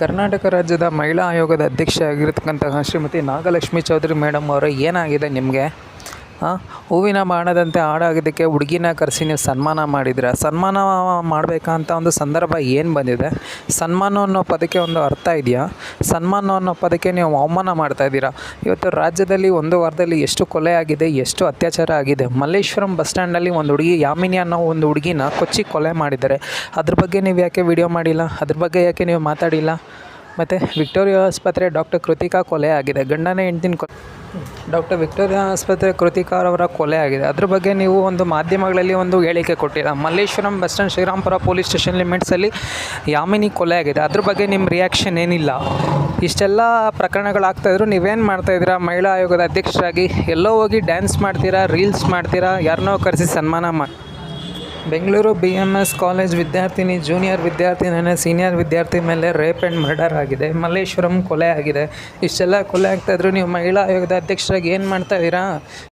ಕರ್ನಾಟಕ ರಾಜ್ಯದ ಮಹಿಳಾ ಆಯೋಗದ ಅಧ್ಯಕ್ಷೆ ಆಗಿರತಕ್ಕಂತಹ ಶ್ರೀಮತಿ ನಾಗಲಕ್ಷ್ಮಿ ಚೌಧರಿ ಮೇಡಮ್ ಅವರು ಏನಾಗಿದೆ ನಿಮಗೆ? ಹೂವಿನ ಬಾಣದಂತೆ ಹಾಡಾಗಿದ್ದಕ್ಕೆ ಹುಡುಗಿನ ಕರೆಸಿ ನೀವು ಸನ್ಮಾನ ಮಾಡಿದ್ರ ಸನ್ಮಾನ ಮಾಡಬೇಕಂತ ಒಂದು ಸಂದರ್ಭ ಏನು ಬಂದಿದೆ? ಸನ್ಮಾನ ಅನ್ನೋ ಪದಕ್ಕೆ ಒಂದು ಅರ್ಥ ಇದೆಯಾ? ಸನ್ಮಾನ ಅನ್ನೋ ಪದಕ್ಕೆ ನೀವು ಅವಮಾನ ಮಾಡ್ತಾ ಇದ್ದೀರಾ? ಇವತ್ತು ರಾಜ್ಯದಲ್ಲಿ ಒಂದು ವಾರದಲ್ಲಿ ಎಷ್ಟು ಕೊಲೆ ಆಗಿದೆ, ಎಷ್ಟು ಅತ್ಯಾಚಾರ ಆಗಿದೆ? ಮಲ್ಲೇಶ್ವರಂ ಬಸ್ ಸ್ಟ್ಯಾಂಡಲ್ಲಿ ಒಂದು ಹುಡುಗಿ ಯಾಮಿನಿ ಅನ್ನೋ ಒಂದು ಹುಡುಗಿನ ಕೊಚ್ಚಿ ಕೊಲೆ ಮಾಡಿದ್ದಾರೆ. ಅದ್ರ ಬಗ್ಗೆ ನೀವು ಯಾಕೆ ವಿಡಿಯೋ ಮಾಡಿಲ್ಲ? ಅದ್ರ ಬಗ್ಗೆ ಯಾಕೆ ನೀವು ಮಾತಾಡಿಲ್ಲ? ಮತ್ತು ವಿಕ್ಟೋರಿಯಾ ಆಸ್ಪತ್ರೆ ಡಾಕ್ಟರ್ ಕೃತಿಕಾ ಕೊಲೆ ಆಗಿದೆ. ಗಂಡನೇ ಹೆಂಡ್ತಿನ ಕೊಲೆ. ಡಾಕ್ಟರ್ ವಿಕ್ಟೋರಿಯಾ ಆಸ್ಪತ್ರೆ ಕೃತಿಕಾರವರ ಕೊಲೆ ಆಗಿದೆ. ಅದ್ರ ಬಗ್ಗೆ ನೀವು ಒಂದು ಮಾಧ್ಯಮಗಳಲ್ಲಿ ಒಂದು ಹೇಳಿಕೆ ಕೊಟ್ಟಿಲ್ಲ Malleshwaram bus stand Shrirampura police station ಲಿಮಿಟ್ಸಲ್ಲಿ Yamini ಕೊಲೆ ಆಗಿದೆ. ಅದ್ರ ಬಗ್ಗೆ ನಿಮ್ಮ ರಿಯಾಕ್ಷನ್ ಏನಿಲ್ಲ? ಇಷ್ಟೆಲ್ಲ ಪ್ರಕರಣಗಳಾಗ್ತಾಯಿದ್ರು ನೀವೇನು ಮಾಡ್ತಾಯಿದ್ದೀರಾ ಮಹಿಳಾ ಆಯೋಗದ ಅಧ್ಯಕ್ಷರಾಗಿ ಎಲ್ಲೋ ಹೋಗಿ ಡ್ಯಾನ್ಸ್ ಮಾಡ್ತೀರಾ ರೀಲ್ಸ್ ಮಾಡ್ತೀರಾ? ಯಾರನ್ನೋ ಕರೆಸಿ ಸನ್ಮಾನ ಮಾಡಿ Bengaluru B M S college ವಿದ್ಯಾರ್ಥಿನಿ ಜೂನಿಯರ್ ವಿದ್ಯಾರ್ಥಿನೇ ಸೀನಿಯರ್ ವಿದ್ಯಾರ್ಥಿ ಮೇಲೆ ರೇಪ್ ಆ್ಯಂಡ್ ಮರ್ಡರ್ ಆಗಿದೆ. ಮಲ್ಲೇಶ್ವರಂ ಕೊಲೆ ಆಗಿದೆ. ಇಷ್ಟೆಲ್ಲ ಕೊಲೆ ಆಗ್ತಾಯಿದ್ರು ನೀವು ಮಹಿಳಾ ಆಯೋಗದ ಅಧ್ಯಕ್ಷರಾಗಿ ಏನು ಮಾಡ್ತಾಯಿದ್ದೀರಾ